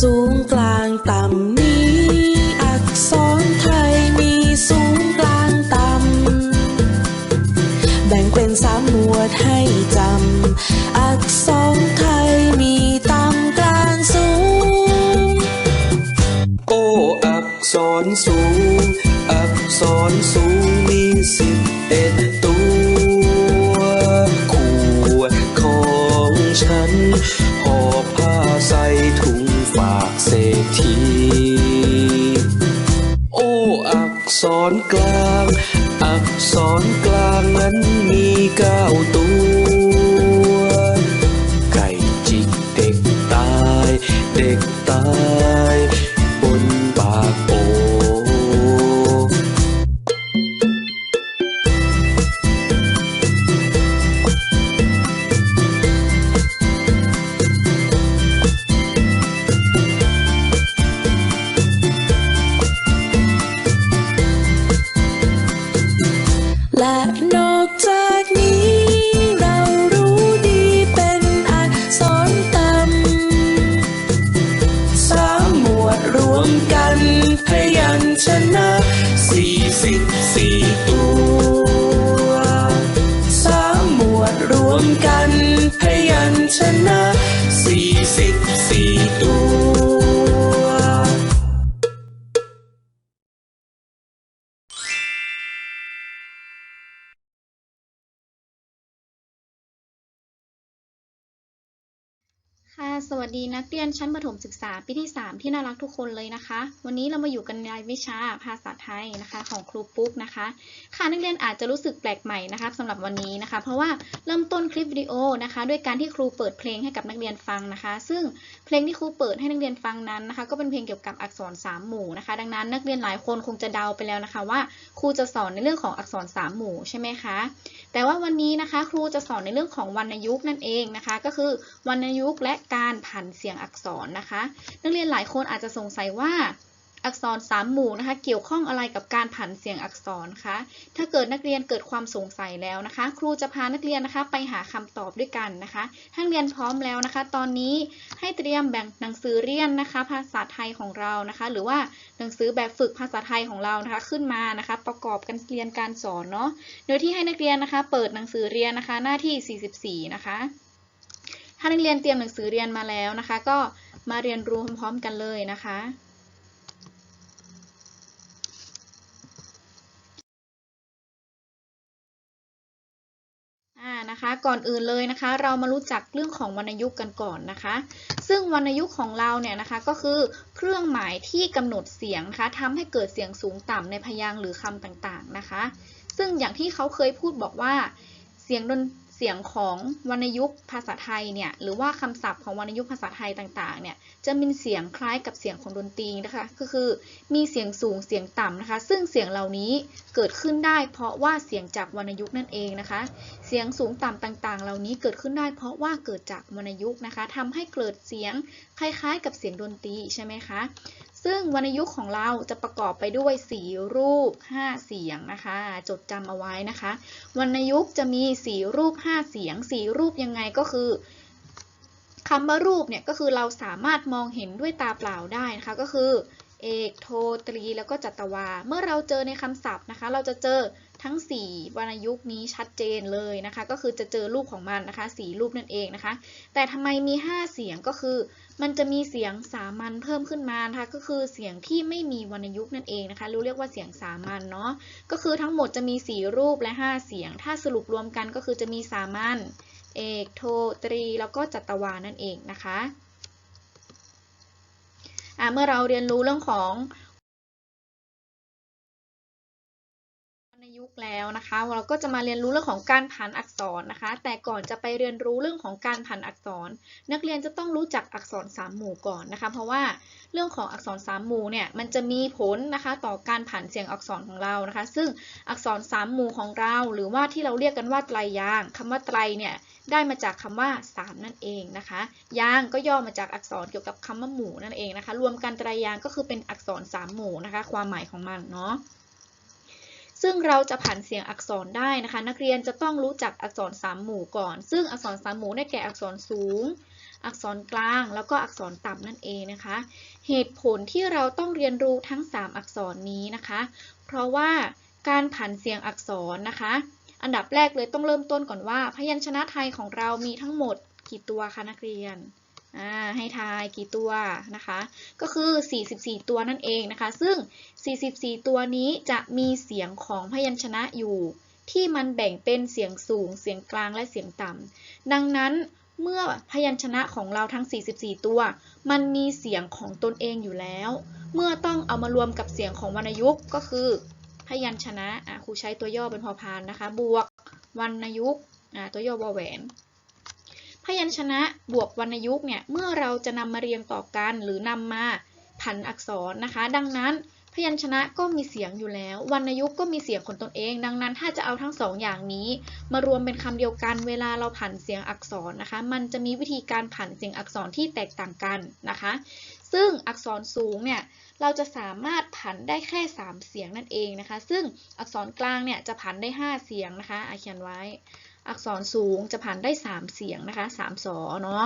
สูงกลางต่ำมีอักษรไทยมีสูงกลางต่ำแบ่งเป็นสามหมวดให้จำอักษรไทยมีต่ำกลางสูง โออักษรสูง อักษรสูงมีสิบเอ็ด เมกันพยันชนะสี่สิบสี่ตัว สวัสดีนักเรียนชั้นประถมศึกษาปีที่ 3 ที่น่ารักทุกคนเลยนะคะ วันนี้เรามาอยู่กันในวิชาภาษาไทยนะคะของครูปุ๊กนะคะ ค่ะนักเรียนอาจจะรู้สึกแปลกใหม่นะคะสำหรับวันนี้นะคะ เพราะว่าเริ่มต้นคลิปวิดีโอนะคะด้วยการที่ครูเปิดเพลงให้กับนักเรียนฟังนะคะ ซึ่งเพลงที่ครูเปิดให้นักเรียนฟังนั้นนะคะ ก็เป็นเพลงเกี่ยวกับอักษรสามหมู่นะคะ ดังนั้นนักเรียนหลายคนคงจะเดาไปแล้วนะคะ ว่าครูจะสอนในเรื่องของอักษรสามหมู่ใช่ไหมคะ แต่ว่าวันนี้นะคะ ครูจะสอนในเรื่องของวรรณยุกต์นั่นเองนะคะ ก็คือวรรณยุกต์และการผันเสียงอักษรนะคะ นักเรียนหลายคนอาจจะสงสัยว่าอักษรสามหมู่นะคะ เกี่ยวข้องอะไรกับการผันเสียงอักษรคะ ถ้าเกิดนักเรียนเกิดความสงสัยแล้วนะคะ ครูจะพานักเรียนนะคะ ไปหาคำตอบด้วยกันนะคะถ้านเรียนพร้อมแล้วนะคะ ตอนนี้ให้เตรียมแบ่งหนังสือเรียนนะคะ ภาษาไทยของเรานะคะ หรือว่าหนังสือแบบฝึกภาษาไทยของเรานะคะ ขึ้นมานะคะ ประกอบกันเรียนการสอนเนาะ โดยที่ให้นักเรียนนะคะ เปิดหนังสือเรียนนะคะ หน้าที่ 44 นะคะ ถ้านักเรียนเตรียมหนังสือเรียนมาแล้วนะคะ ก็มาเรียนรู้พร้อมๆกันเลยนะคะอ่านะคะก่อนอื่นเลยนะคะ เรามารู้จักเรื่องของวรรณยุกต์กันก่อนนะคะ ซึ่งวรรณยุกต์ของเราเนี่ยนะคะก็คือเครื่องหมายที่กำหนดเสียงนะคะทำให้เกิดเสียงสูงต่ำในพยางค์หรือคำต่างๆนะคะ ซึ่งอย่างที่เขาเคยพูดบอกว่า เสียงดน เสียงของวรรณยุกต์ภาษาไทยเนี่ยหรือว่าคำศัพท์ของวรรณยุกต์ภาษาไทยต่างๆเนี่ยจะมีเสียงคล้ายกับเสียงของดนตรีนะคะก็คือมีเสียงสูงเสียงต่ำนะคะ ซึ่งเสียงเหล่านี้เกิดขึ้นได้ เพราะว่าเสียงจากวรรณยุกต์นั่นเองนะคะ เสียงสูงต่ำต่างๆ เหล่านี้เกิดขึ้นได้ เพราะว่าเกิดจากวรรณยุกต์นะคะทำให้เกิดเสียงคล้ายๆ กับเสียงดนตรีใช่ไหมคะ ซึ่งวรรณยุกต์ของเราจะประกอบไปด้วยสีรูป 5 เสียงนะคะ จดจำเอาไว้นะคะ วรรณยุกต์จะมีสีรูป 5 เสียงสีรูปยังไงก็คือคำว่ารูปเนี่ยก็คือเราสามารถมองเห็นด้วยตาเปล่าได้นะคะก็คือเอกโทตรีแล้วก็จัตวา เมื่อเราเจอในคำศัพท์นะคะ เราจะเจอ ทั้ง 4 วรรณยุกต์นี้ชัดเจนเลยนะคะ ก็คือจะเจอรูปของมันนะคะสีรูปนั่นเองนะคะ แต่ทำไมมี 5 เสียงก็คือ มันจะมีเสียงสามัญเพิ่มขึ้นมานะคะ ก็คือเสียงที่ไม่มีวรรณยุกต์นั่นเองนะคะรู้เรียกว่าเสียงสามัญเนาะก็คือทั้งหมดจะมี 4 รูปและ 5 เสียง ถ้าสรุปรวมกันก็คือจะมีสามัญเอกโทตรี แล้วก็จัตวานั่นเองนะคะเมื่อเราเรียนรู้เรื่องของ ยุกต์แล้วนะคะ เราก็จะมาเรียนรู้เรื่องของการผันอักษรนะคะ แต่ก่อนจะไปเรียนรู้เรื่องของการผันอักษร นักเรียนจะต้องรู้จักอักษรสามหมู่ก่อนนะคะ เพราะว่าเรื่องของอักษรสามหมู่เนี่ยมันจะมีผลนะคะต่อการผันเสียงอักษรของเรานะคะ ซึ่งอักษรสามหมู่ของเรา หรือว่าที่เราเรียกกันว่าไตรยางค์คำว่าไตรเนี่ยได้มาจากคำว่าสามนั่นเองนะคะ ยางก็ย่อมาจากอักษรเกี่ยวกับคำว่าหมู่นั่นเองนะคะ รวมกันไตรยางก็คือเป็นอักษรสามหมู่นะคะ ความหมายของมันเนาะ ซึ่งเราจะผันเสียงอักษรได้นะคะ นักเรียนจะต้องรู้จักอักษรสามหมู่ก่อน ซึ่งอักษรสามหมู่ได้แก่อักษรสูง อักษรกลาง แล้วก็อักษรต่ำนั่นเองนะคะ เหตุผลที่เราต้องเรียนรู้ทั้ง 3 อักษรนี้นะคะ เพราะว่าการผันเสียงอักษรนะคะ อันดับแรกเลยต้องเริ่มต้นก่อนว่า พยัญชนะไทยของเรามีทั้งหมดกี่ตัวคะนักเรียน อ่าให้ทายกี่ตัวนะคะ ก็คือ 44 ตัวนั่นเองนะคะ ซึ่ง 44 ตัวนี้จะมีเสียงของพยัญชนะอยู่ ที่มันแบ่งเป็นเสียงสูง เสียงกลางและเสียงต่ำดังนั้นเมื่อพยัญชนะของเราทั้ง 44 ตัว มันมีเสียงของตนเองอยู่แล้ว เมื่อต้องเอามารวมกับเสียงของวรรณยุกต์ก็คือ พยัญชนะะครูใช้ตัวย่อเป็นพอพานนะคะ บวกวรรณยุกต์ตัวย่อวอแหวน ยัญชนะบวกวรรณยุกต์เนี่ยเมื่อเราจะนำมาเรียงต่อกันหรือนำมาผันอักษรนะคะ ดังนั้นพยัญชนะก็มีเสียงอยู่แล้ว วรรณยุกต์ก็มีเสียงของตนเอง ดังนั้นถ้าจะเอาทั้งสองอย่างนี้ มารวมเป็นคำเดียวกันเวลาเราผันเสียงอักษรนะคะ มันจะมีวิธีการผันเสียงอักษรที่แตกต่างกันนะคะ ซึ่งอักษรสูงเนี่ยเราจะสามารถผันได้แค่ 3 เสียงนั่นเองนะคะ ซึ่งอักษรกลางเนี่ยจะผันได้ 5 เสียงนะคะอาเขียนไว้ อักษรสูงจะผันได้ 3 เสียงนะคะ3สอเนาะ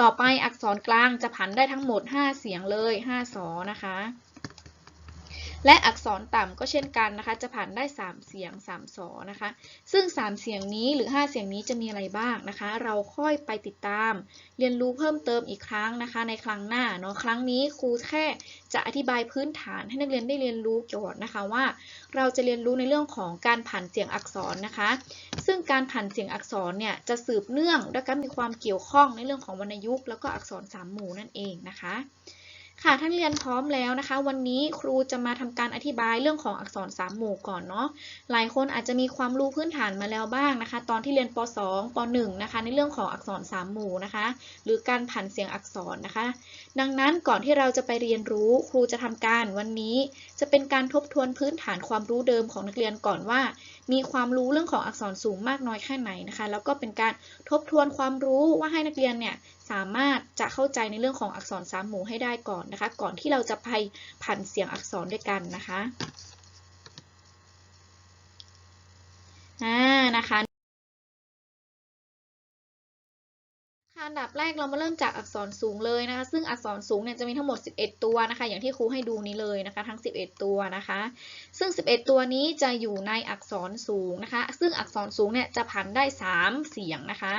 ต่อไปอักษรกลางจะผันได้ทั้งหมด 5 เสียงเลย5สอนะคะ และอักษรต่ำก็เช่นกันนะคะ จะผันได้ 3 เสียง3สอนะคะ ซึ่ง 3 เสียงนี้หรือ 5 เสียงนี้จะมีอะไรบ้างนะคะ เราค่อยไปติดตาม เรียนรู้เพิ่มเติมอีกครั้งนะคะ ในครั้งหน้าเนาะครั้งนี้ครูแค่จะอธิบายพื้นฐานให้นักเรียนได้เรียนรู้ก่อนนะคะว่า เราจะเรียนรู้ในเรื่องของการผันเสียงอักษรนะคะ ซึ่งการผันเสียงอักษรเนี่ยจะสืบเนื่องและก็มีความเกี่ยวข้องในเรื่องของวรรณยุกต์แล้วก็อักษรสามหมู่นั่นเองนะคะ ค่ะท่านเรียนพร้อมแล้วนะคะ วันนี้ครูจะมาทำการอธิบายเรื่องของอักษรสามหมู่ก่อนเนาะหลายคนอาจจะมีความรู้พื้นฐานมาแล้วบ้างนะคะ ตอนที่เรียนป .2 ป .1 นะคะ ในเรื่องของอักษรสามหมู่นะคะ หรือการผันเสียงอักษรนะคะ ดังนั้นก่อนที่เราจะไปเรียนรู้ครูจะทำการวันนี้จะเป็นการทบทวนพื้นฐานความรู้เดิมของนักเรียนก่อนว่า มีความรู้เรื่องของอักษรสูงมากน้อยแค่ไหนนะคะ แล้วก็เป็นการทบทวนความรู้ว่าให้นักเรียนเนี่ย สามารถจะเข้าใจในเรื่องของอักษรสามหมู่ให้ได้ก่อนนะคะ ก่อนที่เราจะไปผันเสียงอักษรด้วยกันนะคะอ่านะคะอันดับแรกเรามาเริ่มจากอักษรสูงเลยนะคะ ซึ่งอักษรสูงเนี่ยจะมีทั้งหมด 11 ตัวนะคะ อย่างที่ครูให้ดูนี้เลยนะคะ ทั้ง 11 ตัวนะคะ ซึ่ง 11 ตัวนี้จะอยู่ในอักษรสูงนะคะ ซึ่งอักษรสูงเนี่ยจะผันได้ 3 เสียงนะคะ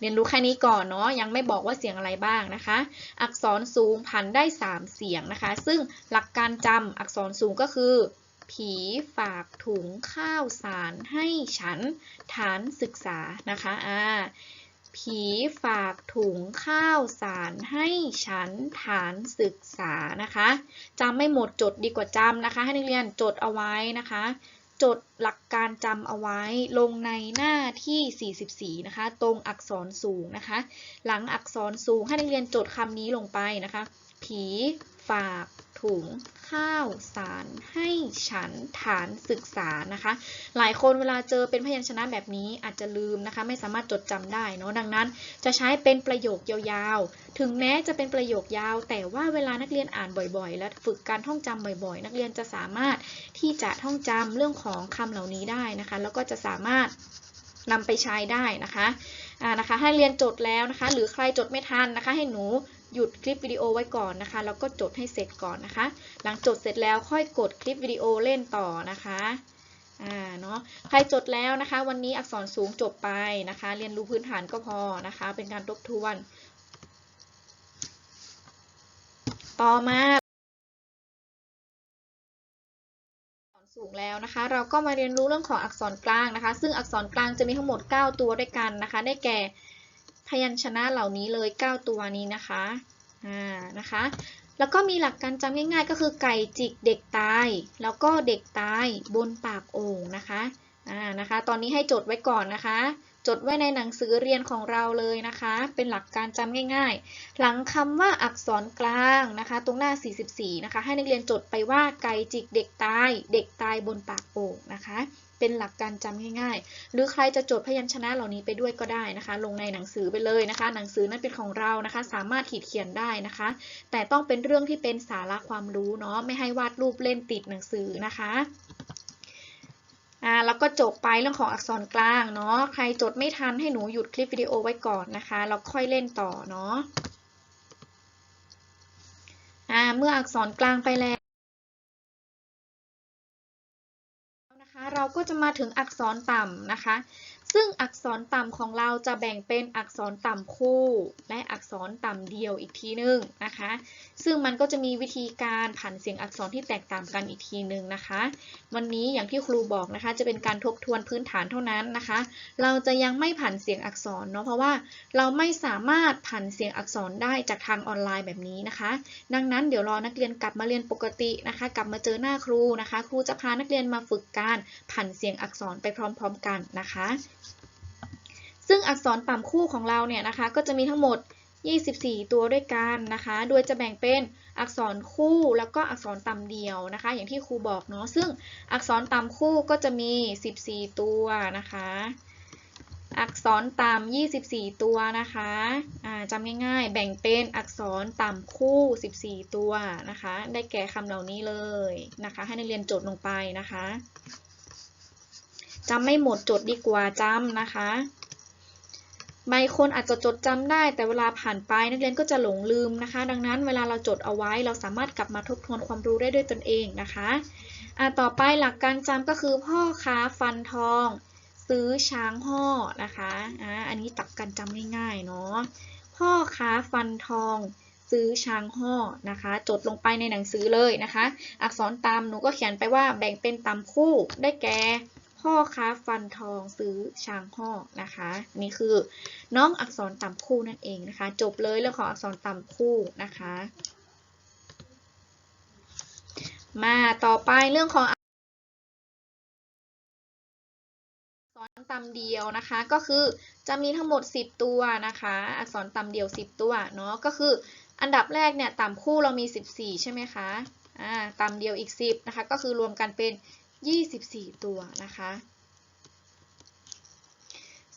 เรียนรู้แค่นี้ก่อนเนาะยังไม่บอกว่าเสียงอะไรบ้างนะคะ อักษรสูงผันได้ 3 เสียงนะคะ ซึ่งหลักการจำอักษรสูงก็คือ ผีฝากถุงข้าวสารให้ฉันฐานศึกษานะคะอ่าผีฝากถุงข้าวสารให้ฉันฐานศึกษานะคะจำไม่หมดจดดีกว่าจำนะคะ ให้นักเรียนจดเอาไว้นะคะ จดหลักการจำเอาไว้ลงในหน้าที่ 44 นะคะ ตรงอักษรสูงนะคะ หลังอักษรสูงให้นักเรียนจดคำนี้ลงไปนะคะ ผีฝากถุงข้าวสารให้ฉันฐานศึกษานะคะ หลายคนเวลาเจอเป็นพยัญชนะแบบนี้อาจจะลืมนะคะ ไม่สามารถจดจำได้เนาะดังนั้น จะใช้เป็นประโยคยาวๆ ถึงแม้จะเป็นประโยคยาว แต่ว่าเวลานักเรียนอ่านบ่อยๆ และฝึกการท่องจำบ่อยๆ นักเรียนจะสามารถที่จะท่องจำเรื่องของคำเหล่านี้ได้นะคะ แล้วก็จะสามารถนำไปใช้ได้นะคะอ่านะคะ ให้เรียนจดแล้วนะคะ หรือใครจดไม่ทันนะคะ ให้หนู หยุดคลิปวิดีโอไว้ก่อนนะคะ แล้วก็จดให้เสร็จก่อนนะคะ หลังจดเสร็จแล้วค่อยกดคลิปวิดีโอเล่นต่อนะคะอ่าเนาะใครจดแล้วนะคะ วันนี้อักษรสูงจบไปนะคะ เรียนรู้พื้นฐานก็พอนะคะ เป็นการทบทวน ต่อมาอักษรสูงแล้วนะคะ เราก็มาเรียนรู้เรื่องของอักษรกลางนะคะ ซึ่งอักษรกลางจะมีทั้งหมด 9 ตัวด้วยกันนะคะ ได้แก่ พยัญชนะเหล่านี้เลย 9 ตัวนี้นะคะอ่านะคะ แล้วก็มีหลักการจำง่ายๆ ก็คือไก่จิกเด็กตาย แล้วก็เด็กตายบนปากโอ่งนะคะอ่านะคะ ตอนนี้ให้จดไว้ก่อนนะคะ จดไว้ในหนังสือเรียนของเราเลยนะคะ เป็นหลักการจำง่าย ๆ หลังคำว่าอักษรกลางนะคะ ตรงหน้า 44 นะคะ ให้นักเรียนจดไปว่าไก่จิกเด็กตาย เด็กตายบนปากโอ่งนะคะ เป็นหลักการจำง่ายๆ หรือใครจะจดพยัญชนะเหล่านี้ไปด้วยก็ได้นะคะ ลงในหนังสือไปเลยนะคะ หนังสือนั้นเป็นของเรานะคะ สามารถขีดเขียนได้นะคะ แต่ต้องเป็นเรื่องที่เป็นสาระความรู้เนาะไม่ให้วาดรูปเล่นติดหนังสือนะคะอ่าแล้วก็จบไปเรื่องของอักษรกลางเนาะใครจดไม่ทันให้หนูหยุดคลิปวิดีโอไว้ก่อนนะคะแล้วค่อยเล่นต่อเนาะอ่าเมื่ออักษรกลางไปแล้ว ก็จะมาถึงอักษรต่ำนะคะ ซึ่งอักษรต่ำของเราจะแบ่งเป็นอักษรต่ำคู่ และอักษรต่ำเดียวอีกทีนึงนะคะ ซึ่งมันก็จะมีวิธีการผันเสียงอักษรที่แตกต่างกันอีกทีนึงนะคะ วันนี้อย่างที่ครูบอกนะคะ จะเป็นการทบทวนพื้นฐานเท่านั้นนะคะ เราจะยังไม่ผันเสียงอักษรเนาะเพราะว่าเราไม่สามารถผันเสียงอักษรได้จากทางออนไลน์แบบนี้นะคะ ดังนั้นเดี๋ยวรอนักเรียนกลับมาเรียนปกตินะคะ กลับมาเจอหน้าครูนะคะ ครูจะพานักเรียนมาฝึกการผันเสียงอักษรไปพร้อม ๆ กันนะคะ ซึ่งอักษรต่ำคู่ของเราเนี่ยนะคะก็จะมีทั้งหมด 24 ตัวด้วยกันนะคะ โดยจะแบ่งเป็นอักษรคู่แล้วก็อักษรต่ำเดียวนะคะ อย่างที่ครูบอกเนาะ ซึ่งอักษรต่ำคู่ก็จะมี 14 ตัวนะคะ อักษรต่ำ24 ตัวนะคะจำง่ายๆ แบ่งเป็นอักษรต่ำคู่ 14 ตัวนะคะ ได้แก่คำเหล่านี้เลยนะคะ ให้นักเรียนจดลงไปนะคะจำไม่หมดจดดีกว่าจำนะคะ บางคนอาจจะจดจำได้ แต่เวลาผ่านไปนักเรียนก็จะหลงลืมนะคะ ดังนั้นเวลาเราจดเอาไว้ เราสามารถกลับมาทบทวนความรู้ได้ด้วยตนเองนะคะอ่าต่อไปหลักการจำก็คือพ่อค้าฟันทอง ซื้อช้างห่อนะคะอ่าอันนี้ตักกันจำง่ายๆเนาะพ่อค้าฟันทอง ซื้อช้างห่อนะคะ จดลงไปในหนังสือเลยนะคะ อักษรตามหนูก็เขียนไปว่าแบ่งเป็นตามคู่ได้แก่ พ่อค้าฟันทองซื้อช้างห่อนะคะ นี่คือน้องอักษรต่ำคู่นั่นเองนะคะ จบเลยเรื่องของอักษรต่ำคู่นะคะ มาต่อไปเรื่องของอักษรต่ำเดียวนะคะ ก็คือจะมีทั้งหมด 10 ตัวนะคะ อักษรต่ำเดียว 10 ตัวเนาะก็คืออันดับแรกเนี่ยต่ำคู่เรามี 14 ใช่ไหมคะอ่าต่ำเดียวอีก 10นะคะก็คือรวมกันเป็น 24 ตัวนะคะ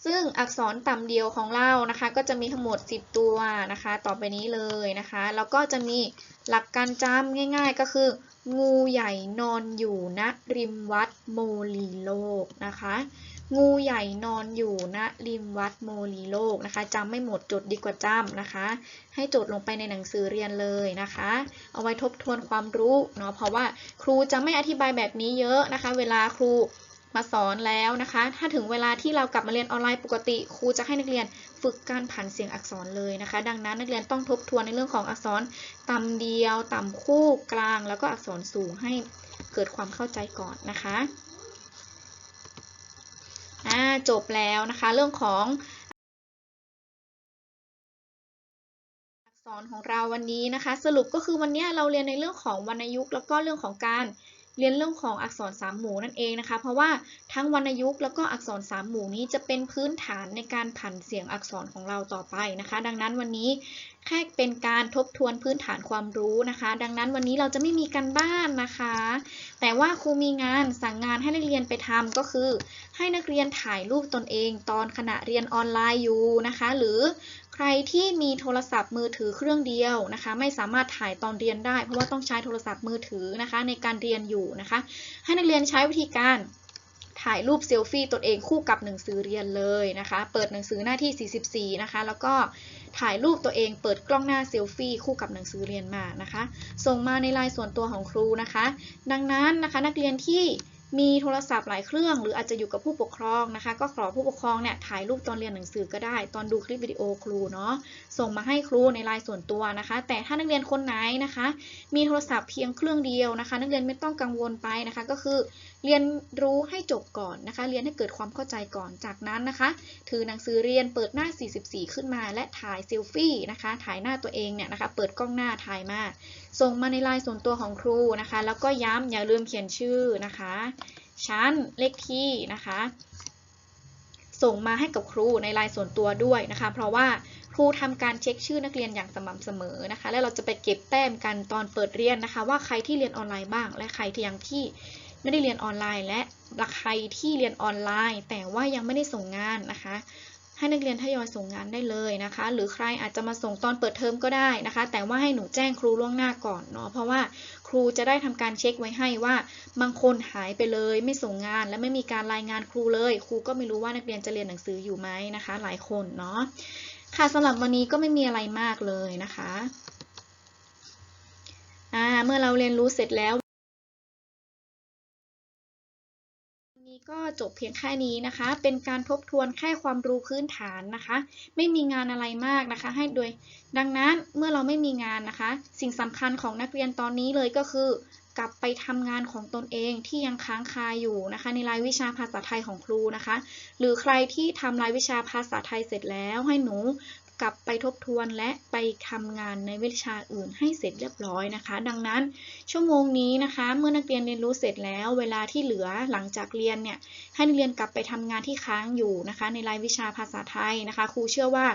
ซึ่งอักษรต่ำเดียวของเรานะคะ ก็จะมีทั้งหมด 10 ตัวนะคะ ต่อไปนี้เลยนะคะ แล้วก็จะมีหลักการจำง่าย ๆ ก็คือ งูใหญ่นอนอยู่ณริมวัดโมลีโลกนะคะ งูใหญ่นอนอยู่ณริมวัดโมลีโลกนะคะจำไม่หมดจดดีกว่าจำนะคะ ให้จดลงไปในหนังสือเรียนเลยนะคะ เอาไว้ทบทวนความรู้เนาะเพราะว่าครูจะไม่อธิบายแบบนี้เยอะนะคะ เวลาครูมาสอนแล้วนะคะ ถ้าถึงเวลาที่เรากลับมาเรียนออนไลน์ปกติครูจะให้นักเรียนฝึกการผันเสียงอักษรเลยนะคะ ดังนั้นนักเรียนต้องทบทวนในเรื่องของอักษรต่ำเดียว ต่ำคู่กลาง แล้วก็อักษรสูงให้เกิดความเข้าใจก่อนนะคะ อ่าจบแล้วนะคะเรื่องของอักษรของเราวันนี้นะคะ สรุปก็คือวันนี้เราเรียนในเรื่องของวรรณยุกต์แล้วก็เรื่องของการ เรียนเรื่องของอักษรสามหมู่นั่นเองนะคะ เพราะว่าทั้งวรรณยุกต์แล้วก็อักษรสามหมู่นี้จะเป็นพื้นฐานในการผันเสียงอักษรของเราต่อไปนะคะ ดังนั้นวันนี้แค่เป็นการทบทวนพื้นฐานความรู้นะคะ ดังนั้นวันนี้เราจะไม่มีการบ้านนะคะ แต่ว่าครูมีงานสั่งงานให้นักเรียนไปทำก็คือ ให้นักเรียนถ่ายรูปตนเอง ตอนขณะเรียนออนไลน์อยู่นะคะ หรือ ใครที่มีโทรศัพท์มือถือเครื่องเดียวนะคะ ไม่สามารถถ่ายตอนเรียนได้ เพราะว่าต้องใช้โทรศัพท์มือถือนะคะ ในการเรียนอยู่นะคะ ให้นักเรียนใช้วิธีการถ่ายรูปเซลฟี่ตนเองคู่กับหนังสือเรียนเลยนะคะ เปิดหนังสือหน้าที่ 44 นะคะ แล้วก็ถ่ายรูปตัวเองเปิดกล้องหน้าเซลฟี่คู่กับหนังสือเรียนมานะคะ ส่งมาในไลน์ส่วนตัวของครูนะคะ ดังนั้นนะคะนักเรียนที่ มีโทรศัพท์หลายเครื่อง หรืออาจจะอยู่กับผู้ปกครองนะคะ ก็ขอผู้ปกครองเนี่ยถ่ายรูปตอนเรียนหนังสือก็ได้ ตอนดูคลิปวิดีโอครูเนาะส่งมาให้ครูในไลน์ส่วนตัวนะคะ แต่ถ้านักเรียนคนไหนนะคะ มีโทรศัพท์เพียงเครื่องเดียวนะคะ นักเรียนไม่ต้องกังวลไปนะคะ ก็คือเรียนรู้ให้จบก่อนนะคะ เรียนให้เกิดความเข้าใจก่อนจากนั้นนะคะ ถือหนังสือเรียนเปิดหน้า 44 ขึ้นมา และถ่ายเซลฟี่นะคะ ถ่ายหน้าตัวเองเนี่ยนะคะเปิดกล้องหน้าถ่ายมาส่งมาในไลน์ส่วนตัวของครูนะคะ แล้วก็ย้ำอย่าลืมเขียนชื่อนะคะ ชั้นเลขที่นะคะ ส่งมาให้กับครูในไลน์ส่วนตัวด้วยนะคะ เพราะว่าครูทำการเช็คชื่อนักเรียนอย่างสม่ำเสมอนะคะ แล้วเราจะไปเก็บแต้มกันตอนเปิดเรียนนะคะ ว่าใครที่เรียนออนไลน์บ้าง และใครที่ยังที่ไม่ได้เรียนออนไลน์ และใครที่เรียนออนไลน์ แต่ว่ายังไม่ได้ส่งงานนะคะ ให้นักเรียนทยอยส่งงานได้เลยนะคะ หรือใครอาจจะมาส่งตอนเปิดเทอมก็ได้นะคะ แต่ว่าให้หนูแจ้งครูล่วงหน้าก่อนเนาะเพราะว่าครูจะได้ทำการเช็คไว้ให้ว่า บางคนหายไปเลย ไม่ส่งงานและไม่มีการรายงานครูเลย ครูก็ไม่รู้ว่านักเรียนจะเรียนหนังสืออยู่ไหมนะคะ หลายคนเนาะค่ะสำหรับวันนี้ก็ไม่มีอะไรมากเลยนะคะอ่าเมื่อเราเรียนรู้เสร็จแล้ว ก็จบเพียงแค่นี้นะคะ เป็นการทบทวนแค่ความรู้พื้นฐานนะคะ ไม่มีงานอะไรมากนะคะ ให้โดย ดังนั้นเมื่อเราไม่มีงานนะคะ สิ่งสำคัญของนักเรียนตอนนี้เลยก็คือกลับไปทำงานของตนเองที่ยังค้างคาอยู่นะคะ ในรายวิชาภาษาไทยของครูนะคะ หรือใครที่ทำรายวิชาภาษาไทยเสร็จแล้วให้หนู กลับไปทบทวนและไปทำงานในวิชาอื่นให้เสร็จเรียบร้อยนะคะ ดังนั้นชั่วโมงนี้นะคะ เมื่อนักเรียนเรียนรู้เสร็จแล้ว เวลาที่เหลือหลังจากเรียนเนี่ยให้นักเรียนกลับไปทำงานที่ค้างอยู่นะคะ ในรายวิชาภาษาไทยนะคะครูเชื่อว่า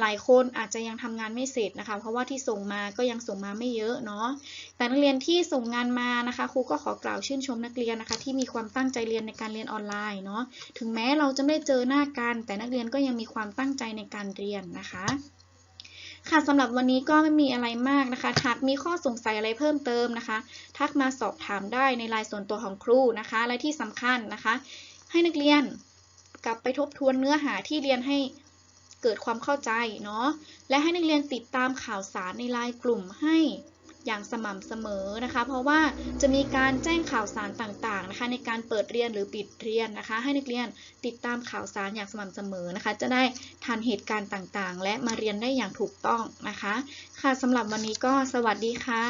หลายคนอาจจะยังทำงานไม่เสร็จนะคะ เพราะว่าที่ส่งมาก็ยังส่งมาไม่เยอะเนาะแต่นักเรียนที่ส่งงานมานะคะครูก็ขอกล่าวชื่นชมนักเรียนนะคะ ที่มีความตั้งใจเรียนในการเรียนออนไลน์เนาะถึงแม้เราจะไม่ได้เจอหน้ากัน แต่นักเรียนก็ยังมีความตั้งใจในการเรียนนะคะค่ะสำหรับวันนี้ก็ไม่มีอะไรมากนะคะหากมีข้อสงสัยอะไรเพิ่มเติมนะคะ ทักมาสอบถามได้ในไลน์ส่วนตัวของครูนะคะ และที่สำคัญนะคะ ให้นักเรียนกลับไปทบทวนเนื้อหาที่เรียนให้เกิดความเข้าใจเนาะและให้นักเรียนติดตามข่าวสารในไลน์กลุ่มให้ อย่างสม่ำเสมอนะคะ เพราะว่าจะมีการแจ้งข่าวสารต่างๆนะคะ ในการเปิดเรียนหรือปิดเรียนนะคะ ให้นักเรียนติดตามข่าวสารอย่างสม่ำเสมอนะคะ จะได้ทันเหตุการณ์ต่างๆ และมาเรียนได้อย่างถูกต้องนะคะ ค่ะสำหรับวันนี้ก็สวัสดีค่ะ